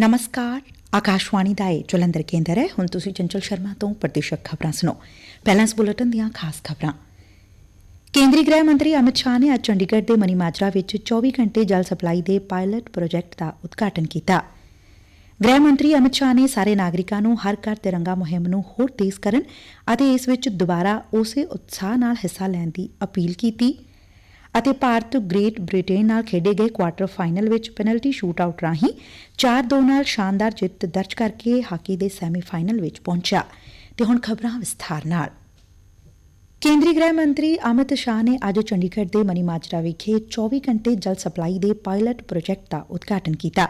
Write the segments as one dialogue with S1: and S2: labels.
S1: ਨਮਸਕਾਰ ਆਕਾਸ਼ਵਾਣੀ ਦਾ ਇਹ ਜਲੰਧਰ ਕੇਂਦਰ ਹੈ ਹੁਣ ਤੁਸੀਂ ਚੰਚਲ ਸ਼ਰਮਾ ਤੋਂ ਪ੍ਰਤੀਸ਼ਕ ਖਬਰਾਂ ਸੁਣੋ ਪਹਿਲਾਂ ਇਸ ਬੁਲੇਟਿਨ ਦੀਆਂ ਖਾਸ ਖਬਰਾਂ ਕੇਂਦਰੀ ਗ੍ਰਹਿ ਮੰਤਰੀ ਅਮਿਤ ਸ਼ਾਹ ਨੇ ਅੱਜ ਚੰਡੀਗੜ੍ਹ ਦੇ ਮਨੀਮਾਜਰਾ ਵਿੱਚ 24 ਘੰਟੇ ਜਲ ਸਪਲਾਈ ਦੇ ਪਾਇਲਟ ਪ੍ਰੋਜੈਕਟ ਦਾ ਉਦਘਾਟਨ ਕੀਤਾ ਗ੍ਰਹਿ ਮੰਤਰੀ ਅਮਿਤ ਸ਼ਾਹ ਨੇ ਸਾਰੇ ਨਾਗਰਿਕਾਂ ਨੂੰ ਹਰ ਘਰ ਤਿਰੰਗਾ ਮੁਹਿੰਮ ਨੂੰ ਹੋਰ ਤੇਜ਼ ਕਰਨ ਅਤੇ ਇਸ ਵਿੱਚ ਦੁਬਾਰਾ ਉਸੇ ਉਤਸ਼ਾਹ ਨਾਲ ਹਿੱਸਾ ਲੈਣ ਦੀ ਅਪੀਲ ਕੀਤੀ ਅਤੇ ਭਾਰਤ ਗ੍ਰੇਟ ਬ੍ਰਿਟੇਨ ਨਾਲ ਖੇਡੇ ਗਏ ਕੁਆਟਰ ਫਾਈਨਲ ਵਿੱਚ ਪੈਨਲਟੀ ਸ਼ੂਟ ਆਊਟ ਰਾਹੀਂ 4-2 ਨਾਲ ਸ਼ਾਨਦਾਰ ਜਿੱਤ ਦਰਜ ਕਰਕੇ ਹਾਕੀ ਦੇ ਸੈਮੀਫਾਈਨਲ ਵਿੱਚ ਪਹੁੰਚਿਆ। ਤੇ ਹੁਣ ਖਬਰਾਂ ਵਿਸਥਾਰ ਨਾਲ। ਕੇਂਦਰੀ ਗ੍ਰਹਿ ਮੰਤਰੀ ਅਮਿਤ ਸ਼ਾਹ ਨੇ ਅੱਜ ਚੰਡੀਗੜ੍ਹ ਦੇ ਮਨੀਮਾਜਰਾ ਵਿਖੇ 24 ਘੰਟੇ ਜਲ ਸਪਲਾਈ ਦੇ ਪਾਇਲਟ ਪ੍ਰੋਜੈਕਟ ਦਾ ਉਦਘਾਟਨ ਕੀਤਾ।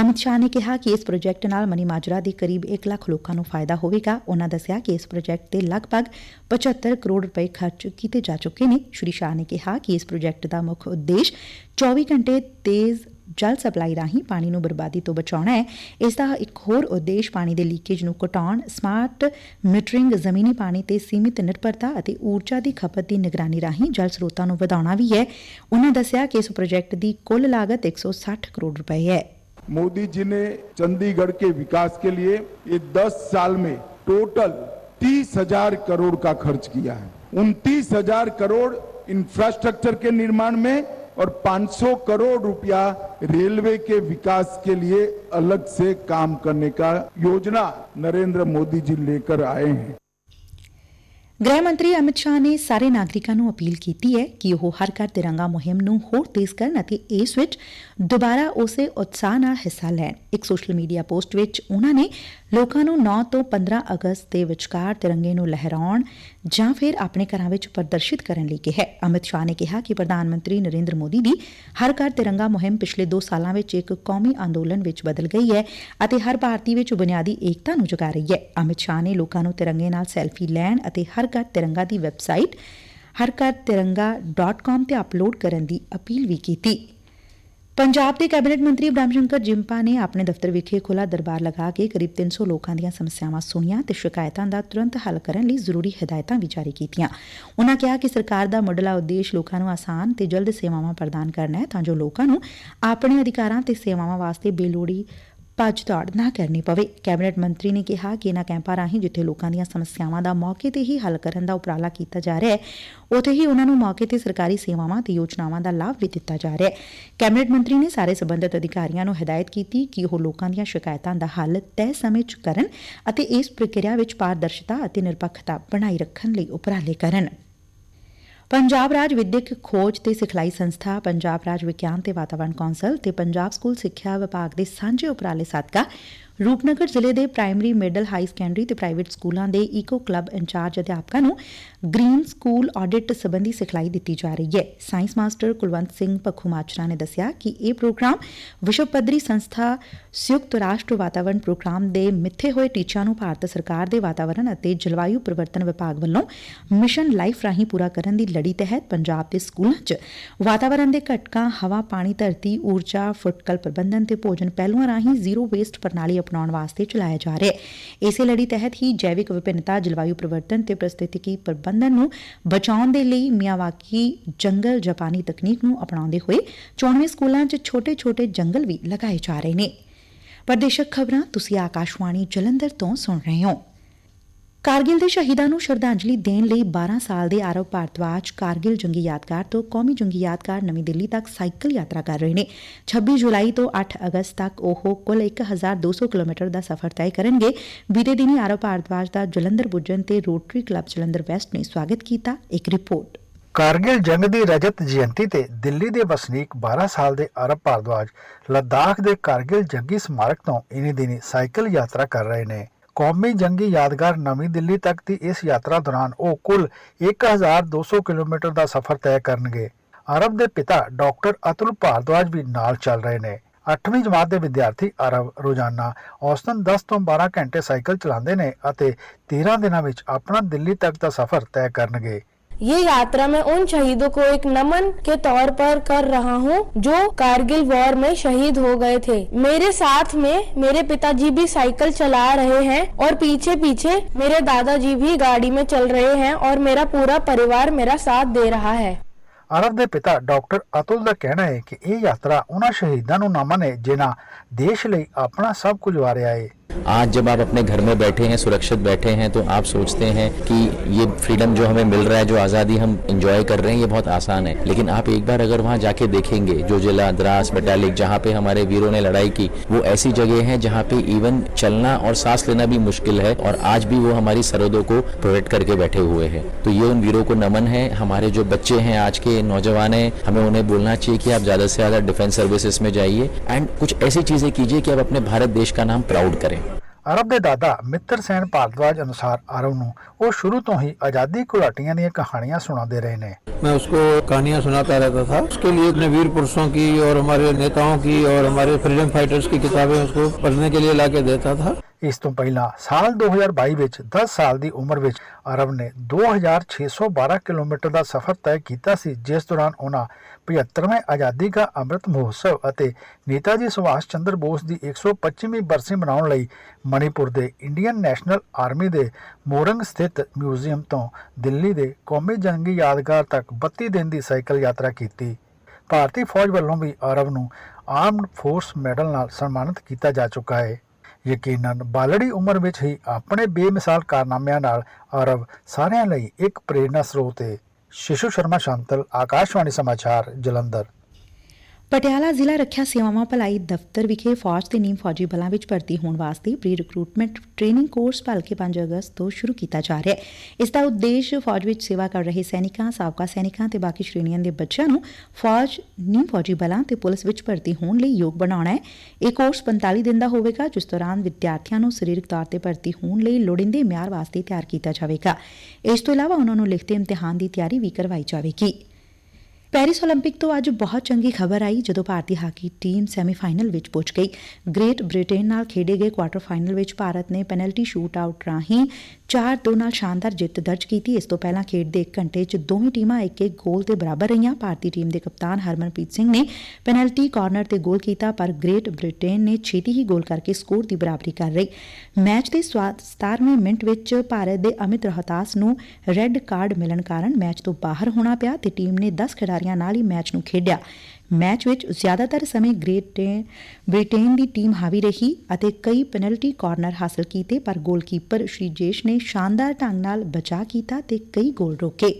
S1: ਅਮਿਤ ਸ਼ਾਹ ਨੇ ਕਿਹਾ ਕਿ ਇਸ ਪ੍ਰੋਜੈਕਟ ਨਾਲ ਮਨੀਮਾਜਰਾ ਦੇ ਕਰੀਬ 1 ਲੱਖ ਲੋਕਾਂ ਨੂੰ ਫਾਇਦਾ ਹੋਵੇਗਾ। ਉਨਾਂ ਦੱਸਿਆ ਕਿ ਇਸ ਪ੍ਰੋਜੈਕਟ ਤੇ ਲਗਭਗ 75 ਕਰੋੜ ਰੁਪਏ ਖਰਚ ਕੀਤੇ ਜਾ ਚੁੱਕੇ ਨੇ। ਸ਼੍ਰੀ ਸ਼ਾਹ ਨੇ ਕਿਹਾ ਕਿ ਇਸ ਪ੍ਰੋਜੈਕਟ ਦਾ ਮੁੱਖ ਉਦੇਸ਼ 24 ਘੰਟੇ ਤੇਜ਼ ਜਲ ਸਪਲਾਈ ਰਾਹੀਂ ਪਾਣੀ ਨੂੰ ਬਰਬਾਦੀ ਤੋਂ ਬਚਾਉਣਾ ਹੈ ਇਸ ਦਾ ਇੱਕ ਹੋਰ ਉਦੇਸ਼ ਪਾਣੀ ਦੇ ਲੀਕੇਜ ਨੂੰ ਘਟਾਉਣ ਸਮਾਰਟ ਮੀਟਰਿੰਗ ਜ਼ਮੀਨੀ ਪਾਣੀ ਤੇ ਸੀਮਿਤ ਨਿਰਭਰਤਾ ਅਤੇ ਊਰਜਾ ਦੀ ਖਪਤ ਦੀ ਨਿਗਰਾਨੀ ਰਾਹੀਂ ਜਲ ਸਰੋਤਾਂ ਨੂੰ ਵਧਾਉਣਾ ਵੀ ਹੈ ਉਨ੍ਹਾਂ ਦੱਸਿਆ ਕਿ ਇਸ ਪ੍ਰੋਜੈਕਟ ਦੀ ਕੁੱਲ ਲਾਗਤ 160 ਕਰੋੜ ਰੁਪਏ ਹੈ
S2: मोदी जी ने चंडीगढ़ के विकास के लिए ये 10 साल में टोटल तीस हजार करोड़ का खर्च किया है उनतीस हजार करोड़ इंफ्रास्ट्रक्चर के निर्माण में और 500 करोड़ रुपया रेलवे के विकास के लिए अलग से काम करने का योजना नरेंद्र मोदी जी लेकर आए हैं
S1: ਗ੍ਰਹਿ ਮੰਤਰੀ ਅਮਿਤ ਸ਼ਾਹ ਨੇ ਸਾਰੇ ਨਾਗਰਿਕਾਂ ਨੂੰ ਅਪੀਲ ਕੀਤੀ ਹੈ ਕਿ ਉਹ ਹਰ ਘਰ ਤਿਰੰਗਾ ਮੁਹਿੰਮ ਨੂੰ ਹੋਰ ਤੇਜ਼ ਕਰਨ ਅਤੇ ਇਸ ਵਿੱਚ ਦੁਬਾਰਾ ਉਸੇ ਉਤਸ਼ਾਹ ਨਾਲ ਹਿੱਸਾ ਲੈਣ। ਇੱਕ ਸੋਸ਼ਲ ਮੀਡੀਆ ਪੋਸਟ ਵਿੱਚ ਉਹਨਾਂ ਨੇ ਲੋਕਾਂ ਨੂੰ 9 ਤੋਂ 15 ਅਗਸਤ ਦੇ ਵਿਚਕਾਰ ਤਿਰੰਗੇ ਨੂੰ ਲਹਿਰਾਉਣ ਜਾਂ ਫਿਰ ਆਪਣੇ ਘਰਾਂ ਵਿੱਚ ਪ੍ਰਦਰਸ਼ਿਤ ਕਰਨ ਲਈ ਕਿਹਾ ਅਮਿਤ ਸ਼ਾਹ ਨੇ ਕਿਹਾ ਕਿ ਪ੍ਰਧਾਨ ਮੰਤਰੀ ਨਰਿੰਦਰ ਮੋਦੀ ਦੀ ਹਰ ਘਰ ਤਿਰੰਗਾ ਮੁਹਿੰਮ ਪਿਛਲੇ 2 ਸਾਲਾਂ ਵਿੱਚ ਇੱਕ ਕੌਮੀ ਅੰਦੋਲਨ ਵਿੱਚ ਬਦਲ ਗਈ ਹੈ ਅਤੇ ਹਰ ਭਾਰਤੀ ਵਿੱਚ ਬੁਨਿਆਦੀ ਏਕਤਾ ਨੂੰ ਜਗਾ ਰਹੀ ਹੈ। ਅਮਿਤ ਸ਼ਾਹ ਨੇ ਲੋਕਾਂ ਨੂੰ ਤਿਰੰਗੇ ਨਾਲ ਸੈਲਫੀ ਲੈਣ ਅਤੇ ਹਰ ਘਰ ਤਿਰੰਗਾ ਦੀ ਵੈਬਸਾਈਟ harkartiranga.com ਤੇ ਅਪਲੋਡ ਕਰਨ ਦੀ ਅਪੀਲ ਵੀ ਕੀਤੀ। ਪੰਜਾਬ ਦੇ ਕੈਬਨਿਟ ਮੰਤਰੀ ਬ੍ਰਹਮ ਸ਼ੰਕਰ ਜਿੰਪਾ ਨੇ ਆਪਣੇ ਦਫ਼ਤਰ ਵਿਖੇ ਖੁੱਲਾ ਦਰਬਾਰ ਲਗਾ ਕੇ ਕਰੀਬ 300 ਲੋਕਾਂ ਦੀਆਂ ਸਮੱਸਿਆਵਾਂ ਸੁਣੀਆਂ ਤੇ ਸ਼ਿਕਾਇਤਾਂ ਦਾ ਤੁਰੰਤ ਹੱਲ ਕਰਨ ਲਈ ਜ਼ਰੂਰੀ ਹਦਾਇਤਾਂ ਵੀ ਜਾਰੀ ਕੀਤੀਆਂ। ਉਨ੍ਹਾਂ ਕਿਹਾ ਕਿ ਸਰਕਾਰ ਦਾ ਮੁੱਢਲਾ ਉਦੇਸ਼ ਲੋਕਾਂ ਨੂੰ ਆਸਾਨ ਤੇ ਜਲਦ ਸੇਵਾਵਾਂ ਪ੍ਰਦਾਨ ਕਰਨਾ ਹੈ ਤਾਂ ਜੋ ਲੋਕਾਂ ਨੂੰ ਆਪਣੇ ਅਧਿਕਾਰਾਂ ਤੇ ਸੇਵਾਵਾਂ ਵਾਸਤੇ ਬੇਲੋੜੀ ਭੱਜ ਦੌੜ ਨਾ ਕਰਨੀ ਪਵੇ। ਕੈਬਨਿਟ ਮੰਤਰੀ ਨੇ ਕਿਹਾ ਕਿ ਇਨ੍ਹਾਂ ਕੈਂਪਾਂ ਰਾਹੀਂ ਜਿੱਥੇ ਲੋਕਾਂ ਦੀਆਂ ਸਮੱਸਿਆਵਾਂ ਦਾ ਮੌਕੇ ਤੇ ਹੀ ਹੱਲ ਕਰਨ ਦਾ ਉਪਰਾਲਾ ਕੀਤਾ ਜਾ ਰਿਹਾ ਹੈ, ਉਥੇ ਹੀ ਉਨ੍ਹਾਂ ਨੂੰ ਮੌਕੇ ਤੇ ਸਰਕਾਰੀ ਸੇਵਾਵਾਂ ਤੇ ਯੋਜਨਾਵਾਂ ਦਾ ਲਾਭ ਵੀ ਦਿੱਤਾ ਜਾ ਰਿਹਾ ਹੈ। ਕੈਬਨਿਟ ਮੰਤਰੀ ਨੇ ਸਾਰੇ ਸਬੰਧਤ ਅਧਿਕਾਰੀਆਂ ਨੂੰ ਹਦਾਇਤ ਕੀਤੀ ਕਿ ਉਹ ਲੋਕਾਂ ਦੀਆਂ ਸ਼ਿਕਾਇਤਾਂ ਦਾ ਹੱਲ ਤੈਅ ਸਮੇਂ 'ਚ ਕਰਨ ਅਤੇ ਇਸ ਪ੍ਰਕਿਰਿਆ ਵਿੱਚ ਪਾਰਦਰਸ਼ਤਾ ਅਤੇ ਨਿਰਪੱਖਤਾ ਬਣਾਈ ਰੱਖਣ ਲਈ ਉਪਰਾਲੇ ਕਰਨ। ਪੰਜਾਬ ਰਾਜ ਵਿਦਿਅਕ ਖੋਜ ਤੇ ਸਿਖਲਾਈ ਸੰਸਥਾ, ਪੰਜਾਬ ਰਾਜ ਵਿਗਿਆਨ ਤੇ ਵਾਤਾਵਰਣ ਕੌਂਸਲ ਤੇ ਪੰਜਾਬ ਸਕੂਲ ਸਿੱਖਿਆ ਵਿਭਾਗ ਦੇ ਸਾਂਝੇ ਉਪਰਾਲੇ ਸਦਕਾ ਰੂਪਨਗਰ ਜ਼ਿਲ੍ਹੇ ਦੇ ਪ੍ਰਾਇਮਰੀ ਮਿਡਲ ਹਾਈ ਸੈਕੰਡਰੀ ਤੇ ਪ੍ਰਾਈਵੇਟ ਸਕੂਲਾਂ ਦੇ ਈਕੋ ਕਲੱਬ ਇੰਚਾਰਜ ਅਧਿਆਪਕਾਂ ਨੂੰ ਗ੍ਰੀਨ ਸਕੂਲ ਆਡਿਟ ਸੰਬੰਧੀ ਸਿਖਲਾਈ ਦਿੱਤੀ ਜਾ ਰਹੀ ਹੈ। ਸਾਇੰਸ ਮਾਸਟਰ ਕੁਲਵੰਤ ਸਿੰਘ ਪਖੂਮਾਚਰਾ ਨੇ ਦੱਸਿਆ ਕਿ ਇਹ ਪ੍ਰੋਗਰਾਮ ਵਿਸ਼ਵ ਪੱਧਰੀ ਸੰਸਥਾ ਸੰਯੁਕਤ ਰਾਸ਼ਟਰ ਵਾਤਾਵਰਣ ਪ੍ਰੋਗਰਾਮ ਦੇ ਮਿੱਥੇ ਹੋਏ ਟੀਚਿਆਂ ਨੂੰ ਭਾਰਤ ਸਰਕਾਰ ਦੇ ਵਾਤਾਵਰਣ ਅਤੇ ਜਲਵਾਯੂ ਪਰਿਵਰਤਨ ਵਿਭਾਗ ਵੱਲੋਂ ਮਿਸ਼ਨ ਲਾਈਫ ਰਾਹੀਂ ਪੂਰਾ ਕਰਨ ਦੀ ਲੜੀ ਤਹਿਤ ਪੰਜਾਬ ਦੇ ਸਕੂਲਾਂ 'ਚ ਵਾਤਾਵਰਣ ਦੇ ਘਟਕਾਂ, ਹਵਾ, ਪਾਣੀ, ਧਰਤੀ, ਊਰਜਾ, ਫੁੱਟਕਲ ਪ੍ਰਬੰਧਨ ਤੇ ਭੋਜਨ ਪਹਿਲੂਆਂ ਰਾਹੀਂ ਜ਼ੀਰੋ ਵੇਸਟ ਪ੍ਰਣਾਲੀ ਅਪਣਾਉਣ ਵਾਸਤੇ ਚਲਾਇਆ ਜਾ ਰਿਹਾ ਹੈ। ਇਸੇ ਲੜੀ ਤਹਿਤ ਹੀ ਜੈਵਿਕ ਵਿਭਿੰਨਤਾ, ਜਲਵਾਯੂ ਪਰਿਵਰਤਨ ਤੇ ਪ੍ਰਸਥਿਤਿਕੀ ਪ੍ਰਬੰਧਨ ਨੂੰ ਬਚਾਉਣ ਦੇ ਲਈ ਮਿਆਵਾਕੀ ਜੰਗਲ ਜਾਪਾਨੀ ਤਕਨੀਕ ਨੂੰ ਅਪਣਾਉਂਦੇ ਹੋਏ 94 ਸਕੂਲਾਂ 'ਚ ਛੋਟੇ-ਛੋਟੇ ਜੰਗਲ ਵੀ ਲਗਾਏ ਜਾ ਰਹੇ ਨੇ। ਪ੍ਰਦੇਸ਼ਕ ਖਬਰਾਂ ਤੁਸੀਂ ਆਕਾਸ਼ਵਾਣੀ ਜਲੰਧਰ ਤੋਂ ਸੁਣ ਰਹੇ ਹੋ। ਕਾਰਗਿਲ ਦੇ ਸ਼ਹੀਦਾਂ ਨੂੰ ਸ਼ਰਧਾਂਜਲੀ ਦੇਣ ਲਈ 12 ਸਾਲ ਦੇ ਆਰਵ ਭਾਰਤਵਾਜ ਕਾਰਗਿਲ ਜੰਗੀ ਯਾਦਗਾਰ ਤੋਂ ਕੌਮੀ ਜੰਗੀ ਯਾਦਗਾਰ ਨਵੀਂ ਦਿੱਲੀ ਤੱਕ ਸਾਈਕਲ ਯਾਤਰਾ ਕਰ ਰਹੇ ਨੇ। 26 ਜੁਲਾਈ ਤੋਂ 8 ਅਗਸਤ ਤੱਕ ਉਹ ਕੁੱਲ 1200 ਕਿਲੋਮੀਟਰ ਦਾ ਸਫ਼ਰ ਤੈਅ ਕਰਨਗੇ। ਬੀਤੇ ਦਿਨੀ ਆਰਵ ਭਾਰਤਵਾਜ ਦਾ ਜਲੰਧਰ ਪੁੱਜਣ ਤੇ ਰੋਟਰੀ ਕਲੱਬ ਜਲੰਧਰ ਵੈਸਟ ਨੇ ਸਵਾਗਤ ਕੀਤਾ। ਇੱਕ ਰਿਪੋਰਟ।
S3: ਕਾਰਗਿਲ ਜੰਗ ਦੀ ਰਜਤ ਜਯੰਤੀ ਤੇ ਦਿੱਲੀ ਦੇ ਵਸਨੀਕ 12 ਸਾਲ ਦੇ ਅਰਬ ਭਾਰਦਵਾਜ ਲੱਦਾਖ ਦੇ ਕਾਰਗਿਲ ਜੰਗੀ ਸਮਾਰਕ ਤੋਂ ਇਨੀ ਦਿਨੀ ਸਾਈਕਲ ਯਾਤਰਾ ਕਰ ਰਹੇ ਨੇ। ਕੌਮੀ ਜੰਗੀ ਯਾਦਗਾਰ ਨਵੀਂ ਦਿੱਲੀ ਤੱਕ ਦੀ ਇਸ ਯਾਤਰਾ ਦੌਰਾਨ ਉਹ ਕੁੱਲ 1200 ਕਿਲੋਮੀਟਰ ਦਾ ਸਫ਼ਰ ਤੈਅ ਕਰਨਗੇ। ਅਰਬ ਦੇ ਪਿਤਾ ਡਾਕਟਰ ਅਤੁਲ ਭਾਰਦਵਾਜ ਵੀ ਨਾਲ ਚੱਲ ਰਹੇ ਨੇ। 8ਵੀਂ ਜਮਾਤ ਦੇ ਵਿਦਿਆਰਥੀ ਅਰਬ ਰੋਜ਼ਾਨਾ ਔਸਤਨ 10 ਤੋਂ 12 ਘੰਟੇ ਸਾਈਕਲ ਚਲਾਉਂਦੇ ਨੇ ਅਤੇ 13 ਦਿਨਾਂ ਵਿੱਚ ਆਪਣਾ ਦਿੱਲੀ ਤੱਕ ਦਾ ਸਫ਼ਰ ਤੈਅ ਕਰਨਗੇ।
S4: ये यात्रा मैं उन शहीदों को एक नमन के तौर पर कर रहा हूँ जो कारगिल वॉर में शहीद हो गए थे मेरे साथ में मेरे पिताजी भी साइकिल चला रहे हैं और पीछे पीछे मेरे दादाजी भी गाड़ी में चल रहे हैं और मेरा पूरा परिवार मेरा साथ दे रहा है
S3: ਅਰਬ ਦੇ ਪਿਤਾ ਡਾਕਟਰ ਅਤੁਲ ਦਾ ਕਹਿਣਾ ਹੈ ਕਿ ਇਹ ਯਾਤਰਾ ਉਹਨਾਂ ਸ਼ਹੀਦਾਂ ਨੂੰ ਨਮਨ ਹੈ ਜਿਨ੍ਹਾਂ ਦੇਸ਼ ਲਈ ਆਪਣਾ ਸਭ ਕੁਝ ਵਾਰਿਆ ਹੈ
S5: आज जब आप अपने घर में बैठे हैं, सुरक्षित बैठे हैं तो आप सोचते हैं कि ये फ्रीडम जो हमें मिल रहा है, जो आज़ादी हम इंजॉय कर रहे हैं, ये बहुत आसान है। लेकिन आप एक बार अगर वहाँ जाके देखेंगे जो जिला द्रास मेटालिक जहाँ पे हमारे वीरों ने लड़ाई की, वो ऐसी जगह है जहाँ पे इवन चलना और सांस लेना भी मुश्किल है और आज भी वो हमारी सरहदों को प्रोटेक्ट करके बैठे हुए हैं। तो ये उन वीरों को नमन है। हमारे जो बच्चे हैं आज के नौजवान हैं, हमें उन्हें बोलना चाहिए कि आप ज़्यादा से ज़्यादा डिफेंस सर्विसेज़ में जाइए। एंड कुछ ऐसी चीज़ें कीजिए कि आप अपने भारत देश का नाम प्राउड करें।
S3: ਅਰਬ ਦੇ ਦਾਦਾ ਮਿੱਤਰ ਸੈਨ ਭਾਰਦਵਾਜ ਅਨੁਸਾਰ ਅਰਬ ਨੂੰ ਉਹ ਸ਼ੁਰੂ ਤੋਂ ਹੀ ਆਜ਼ਾਦੀ ਘੁਲਾਟੀਆਂ ਦੀਆਂ ਕਹਾਣੀਆਂ ਸੁਣਾਉਂਦੇ ਰਹੇ ਨੇ
S6: मैं उसको कहानियां सुनाता रहता था उसके लिए अपने वीर पुरुषों की और हमारे नेताओं की और हमारे फ्रीडम फाइटर्स की किताबें उसको पढ़ने के लिए लाके देता था
S3: ਇਸ ਤੋਂ ਪਹਿਲਾਂ ਸਾਲ 2022 ਵਿੱਚ 10 ਸਾਲ ਦੀ ਉਮਰ ਵਿੱਚ ਅਰਬ ਨੇ 2612 ਕਿਲੋਮੀਟਰ ਦਾ ਸਫ਼ਰ ਤੈਅ ਕੀਤਾ ਸੀ, ਜਿਸ ਦੌਰਾਨ ਉਹਨਾਂ 75ਵੇਂ ਆਜ਼ਾਦੀ ਕਾ ਅੰਮ੍ਰਿਤ ਮਹੋਤਸਵ ਅਤੇ ਨੇਤਾ ਜੀ ਸੁਭਾਸ਼ ਚੰਦਰ ਬੋਸ ਦੀ 125ਵੀਂ ਬਰਸੀ ਮਨਾਉਣ ਲਈ ਮਣੀਪੁਰ ਦੇ ਇੰਡੀਅਨ ਨੈਸ਼ਨਲ ਆਰਮੀ ਦੇ ਮੋਰੰਗ ਸਥਿਤ ਮਿਊਜ਼ੀਅਮ ਤੋਂ ਦਿੱਲੀ ਦੇ ਕੌਮੀ ਜੰਗੀ ਯਾਦਗਾਰ ਤੱਕ 32 ਦਿਨ ਦੀ ਸਾਈਕਲ ਯਾਤਰਾ ਕੀਤੀ। ਭਾਰਤੀ ਫੌਜ ਵੱਲੋਂ ਵੀ ਅਰਬ ਨੂੰ ਆਰਮਡ ਫੋਰਸ ਮੈਡਲ ਨਾਲ ਸਨਮਾਨਿਤ ਕੀਤਾ ਜਾ ਚੁੱਕਾ ਹੈ। ਯਕੀਨਨ ਬਾਲੜੀ ਉਮਰ ਵਿੱਚ ਹੀ ਆਪਣੇ ਬੇਮਿਸਾਲ ਕਾਰਨਾਮਿਆਂ ਨਾਲ ਅਰਬ ਸਾਰਿਆਂ ਲਈ ਇੱਕ ਪ੍ਰੇਰਨਾ ਸਰੋਤ ਹੈ ਸ਼ਿਸ਼ੂ ਸ਼ਰਮਾ ਸ਼ਾਂਤਲ, ਆਕਾਸ਼ਵਾਣੀ ਸਮਾਚਾਰ, ਜਲੰਧਰ।
S1: ਪਟਿਆਲਾ ਜ਼ਿਲ੍ਹਾ ਰੱਖਿਆ ਸੇਵਾਵਾਂ ਭਲਾਈ ਦਫ਼ਤਰ ਵਿਖੇ ਫੌਜ ਤੇ ਨੀਮ ਫੌਜੀ ਬਲਾਂ ਵਿੱਚ ਭਰਤੀ ਹੋਣ ਵਾਸਤੇ ਪ੍ਰੀ ਰਿਕਰੂਟਮੈਂਟ ਟ੍ਰੇਨਿੰਗ ਕੋਰਸ ਭਲਕੇ 5 ਅਗਸਤ ਤੋਂ ਸ਼ੁਰੂ ਕੀਤਾ ਜਾ ਰਿਹਾ ਹੈ। ਇਸ ਦਾ ਉਦੇਸ਼ ਫੌਜ ਵਿੱਚ ਸੇਵਾ ਕਰ ਰਹੇ ਸੈਨਿਕਾਂ, ਸਾਬਕਾ ਸੈਨਿਕਾਂ ਤੇ ਬਾਕੀ ਸ਼੍ਰੇਣੀਆਂ ਦੇ ਬੱਚਿਆਂ ਨੂੰ ਫੌਜ, ਨੀਮ ਫੌਜੀ ਬਲਾਂ ਤੇ ਪੁਲਿਸ ਵਿੱਚ ਭਰਤੀ ਹੋਣ ਲਈ ਯੋਗ ਬਣਾਉਣਾ ਹੈ। ਇਹ ਕੋਰਸ 45 ਦਿਨ ਦਾ ਹੋਵੇਗਾ, ਜਿਸ ਦੌਰਾਨ ਵਿਦਿਆਰਥੀਆਂ ਨੂੰ ਸਰੀਰਕ ਤੌਰ ਤੇ ਭਰਤੀ ਹੋਣ ਲਈ ਲੋੜੀਂਦੇ ਮਿਆਰ ਵਾਸਤੇ ਤਿਆਰ ਕੀਤਾ ਜਾਵੇਗਾ। ਇਸ ਤੋਂ ਇਲਾਵਾ ਉਹਨਾਂ ਨੂੰ ਲਿਖਤੀ ਇਮਤਿਹਾਨ ਦੀ ਤਿਆਰੀ ਵੀ ਕਰਵਾਈ ਜਾਵੇਗੀ। ਪੈਰਿਸ 올림픽 ਤੋਂ ਅੱਜ ਬਹੁਤ ਚੰਗੀ ਖਬਰ ਆਈ ਜਦੋਂ ਭਾਰਤੀ ਹਾਕੀ ਟੀਮ ਸੈਮੀਫਾਈਨਲ ਵਿੱਚ ਪਹੁੰਚ ਗਈ ਗ੍ਰੇਟ ਬ੍ਰਿਟੇਨ ਨਾਲ ਖੇਡੇ ਗਏ ਕੁਆਟਰ ਫਾਈਨਲ ਵਿੱਚ ਭਾਰਤ ਨੇ ਪੈਨਲਟੀ ਸ਼ੂਟ ਆਊਟ ਰਾਹੀਂ 4-2 ਨਾਲ ਸ਼ਾਨਦਾਰ ਜਿੱਤ ਦਰਜ ਕੀਤੀ ਇਸ ਤੋਂ ਪਹਿਲਾਂ ਖੇਡ ਦੇ 1 ਘੰਟੇ 'ਚ ਦੋਵੇਂ ਟੀਮਾਂ ਇੱਕ ਇੱਕ ਗੋਲ ਦੇ ਬਰਾਬਰ ਰਹੀਆਂ ਭਾਰਤੀ ਟੀਮ ਦੇ ਕਪਤਾਨ ਹਰਮਨਪ੍ਰੀਤ ਸਿੰਘ ਨੇ ਪੈਨਲਟੀ ਕਾਰਨਰ ਤੇ ਗੋਲ ਕੀਤਾ ਪਰ ਗ੍ਰੇਟ ਬ੍ਰਿਟੇਨ ਨੇ ਛੇਤੀ ਹੀ ਗੋਲ ਕਰਕੇ ਸਕੋਰ ਦੀ ਬਰਾਬਰੀ ਕਰ ਲਈ ਮੈਚ ਦੇ 17ਵੇਂ ਮਿੰਟ ਵਿੱਚ ਭਾਰਤ ਦੇ ਅਮਿਤ ਰੋਹਤਾਸ ਨੂੰ ਰੈੱਡ ਕਾਰਡ ਮਿਲਣ ਕਾਰਨ ਮੈਚ ਤੋਂ ਬਾਹਰ ਹੋਣਾ ਪਿਆ ਤੇ ਟੀਮ ਨੇ 10 ਖਿਡਾਰੀਆਂ ਨਾਲ ਹੀ ਮੈਚ ਨੂੰ ਖੇਡਿਆ। ਮੈਚ ਵਿੱਚ ਜ਼ਿਆਦਾਤਰ ਸਮੇਂ ਗ੍ਰੇਟ, ਬ੍ਰਿਟੇਨ ਦੀ ਟੀਮ ਹਾਵੀ ਰਹੀ ਅਤੇ ਕਈ ਪੈਨਲਟੀ ਕਾਰਨਰ ਹਾਸਲ ਕੀਤੇ, ਪਰ ਗੋਲਕੀਪਰ ਸ਼੍ਰੀਜੇਸ਼ ਨੇ ਸ਼ਾਨਦਾਰ ਢੰਗ ਨਾਲ ਬਚਾਅ ਕੀਤਾ ਤੇ ਕਈ ਗੋਲ ਰੋਕੇ।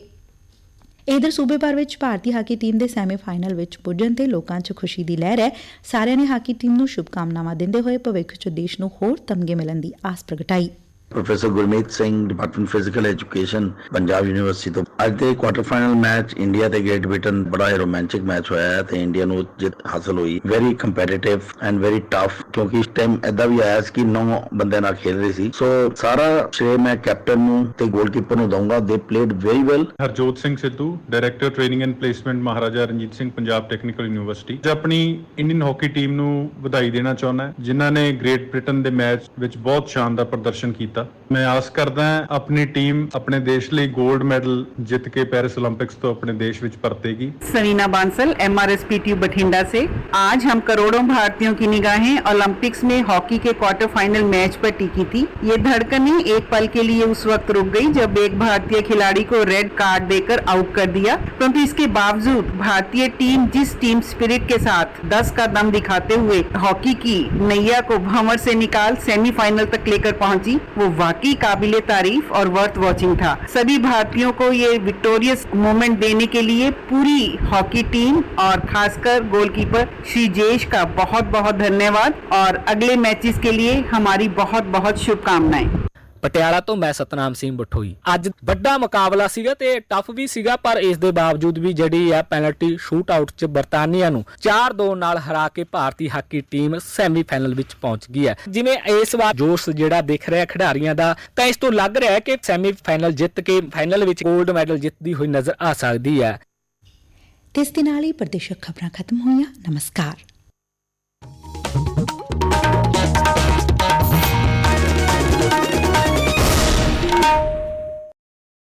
S1: ਇਧਰ ਸੂਬੇ ਭਰ ਵਿੱਚ ਭਾਰਤੀ ਹਾਕੀ ਟੀਮ ਦੇ ਸੈਮੀਫਾਈਨਲ ਵਿੱਚ ਪੁੱਜਣ ਤੇ ਲੋਕਾਂ 'ਚ ਖੁਸ਼ੀ ਦੀ ਲਹਿਰ ਹੈ। ਸਾਰਿਆਂ ਨੇ ਹਾਕੀ ਟੀਮ ਨੂੰ ਸ਼ੁਭਕਾਮਨਾਵਾਂ ਦਿੰਦੇ ਹੋਏ ਭਵਿੱਖ 'ਚ ਦੇਸ਼ ਨੂੰ ਹੋਰ ਤਮਗੇ ਮਿਲਣ ਦੀ ਆਸ ਪ੍ਰਗਟਾਈ।
S7: Professor Gurmeet Singh, department physical education, Punjab university ਤੋਂ ਅੱਜ ਦੇ ਕੁਆਟਰ ਫਾਈਨਲ ਮੈਚ ਇੰਡੀਆ ਤੇ ਗ੍ਰੇਟ ਬ੍ਰਿਟਨ ਬੜਾ ਹੀ ਰੋਮਾਂਚਿਕ ਮੈਚ ਹੋਇਆ ਤੇ ਇੰਡੀਆ ਨੂੰ ਜਿੱਤ ਹਾਸਲ ਹੋਈ। Very competitive and very tough ਕਿਉਂਕਿ ਇਸ ਟਾਈਮ ਐਦਾਂ ਵੀ ਆਇਆ ਸੀ ਕਿ 9 ਬੰਦੇ ਨਾਲ ਖੇਡ ਰਹੇ ਸੀ। ਸੋ ਸਾਰਾ ਸ਼੍ਰੇ ਮੈਂ ਕੈਪਟਨ ਨੂੰ ਤੇ ਗੋਲਕੀਪਰ ਨੂੰ ਦਊਂਗਾ। They played very well
S8: Harjot Singh Sidhu director training and placement Maharaja Ranjit Singh, Punjab technical university ਅੱਜ ਆਪਣੀ ਇੰਡੀਅਨ ਹਾਕੀ ਟੀਮ ਨੂੰ ਵਧਾਈ ਦੇਣਾ ਚਾਹੁੰਦਾ ਜਿਨ੍ਹਾਂ ਨੇ ਗ੍ਰੇਟ ਬ੍ਰਿਟਨ ਦੇ ਮੈਚ ਵਿੱਚ ਬਹੁਤ ਸ਼ਾਨਦਾਰ ਪ੍ਰਦਰਸ਼ਨ ਕੀਤਾ। ਮੈਂ ਆਸ ਕਰਦਾ ਆਪਣੀ ਟੀਮ ਆਪਣੇ ਦੇਸ਼ ਲਈ 골ਡ ਮੈਡਲ ਜਿੱਤ ਕੇ ਪੈਰਿਸ 올림픽स ਤੋਂ ਆਪਣੇ ਦੇਸ਼ ਵਿੱਚ ਪਰਤੇਗੀ
S9: Sarina Bansal M R S P T Bathinda से। आज हम करोड़ों भारतीयों की निगाहें ओलंपिक्स में हॉकी के क्वार्टर फाइनल मैच पर टिकी थी। ये धड़कने एक पल के लिए उस वक्त रुक गई जब एक भारतीय खिलाड़ी को रेड कार्ड देकर आउट कर दिया। परंतु इसके बावजूद भारतीय टीम जिस टीम स्पिरिट के साथ 10 का दम दिखाते हुए हॉकी की नैया को भंवर ऐसी निकाल सेमीफाइनल तक लेकर पहुँची, वो वाकई काबिले तारीफ़ और वर्थ वॉचिंग था। सभी भारतीयों को ये विक्टोरियस मोमेंट देने के लिए पूरी हॉकी टीम और खासकर गोलकीपर श्री जेश का बहुत बहुत धन्यवाद। और अगले मैचेस के लिए हमारी बहुत बहुत शुभकामनाएँ।
S10: ਪਟਿਆਲਾ ਤੋਂ ਮੈਂ ਸਤਨਾਮ ਸਿੰਘ ਬਠੋਈ। ਅੱਜ ਵੱਡਾ ਮੁਕਾਬਲਾ ਸੀਗਾ ਤੇ ਟਫ ਵੀ ਸੀਗਾ, ਪਰ ਇਸ ਦੇ ਬਾਵਜੂਦ ਵੀ ਜਿਹੜੀ ਆ ਪੈਨਲਟੀ ਸ਼ੂਟ ਆਊਟ 'ਚ ਬਰਤਾਨੀਆ ਨੂੰ 4-2 ਨਾਲ ਹਰਾ ਕੇ ਭਾਰਤੀ ਹਾਕੀ ਟੀਮ ਸੈਮੀਫਾਈਨਲ ਵਿੱਚ ਪਹੁੰਚ ਗਈ ਹੈ। ਜਿਵੇਂ ਇਸ ਵਾਰ ਜੋਸ਼ ਜਿਹੜਾ ਦਿਖ ਰਿਹਾ ਖਿਡਾਰੀਆਂ ਦਾ, ਤਾਂ ਇਸ ਤੋਂ ਲੱਗ ਰਿਹਾ ਹੈ ਕਿ ਸੈਮੀਫਾਈਨਲ ਜਿੱਤ ਕੇ ਫਾਈਨਲ ਵਿੱਚ 골ਡ ਮੈਡਲ ਜਿੱਤਦੀ ਹੋਈ ਨਜ਼ਰ ਆ ਸਕਦੀ ਹੈ।
S1: ਇਸ ਦੇ ਨਾਲ ਹੀ ਪ੍ਰਦੇਸ਼ਕ ਖਬਰਾਂ ਖਤਮ ਹੋਈਆਂ। ਨਮਸਕਾਰ।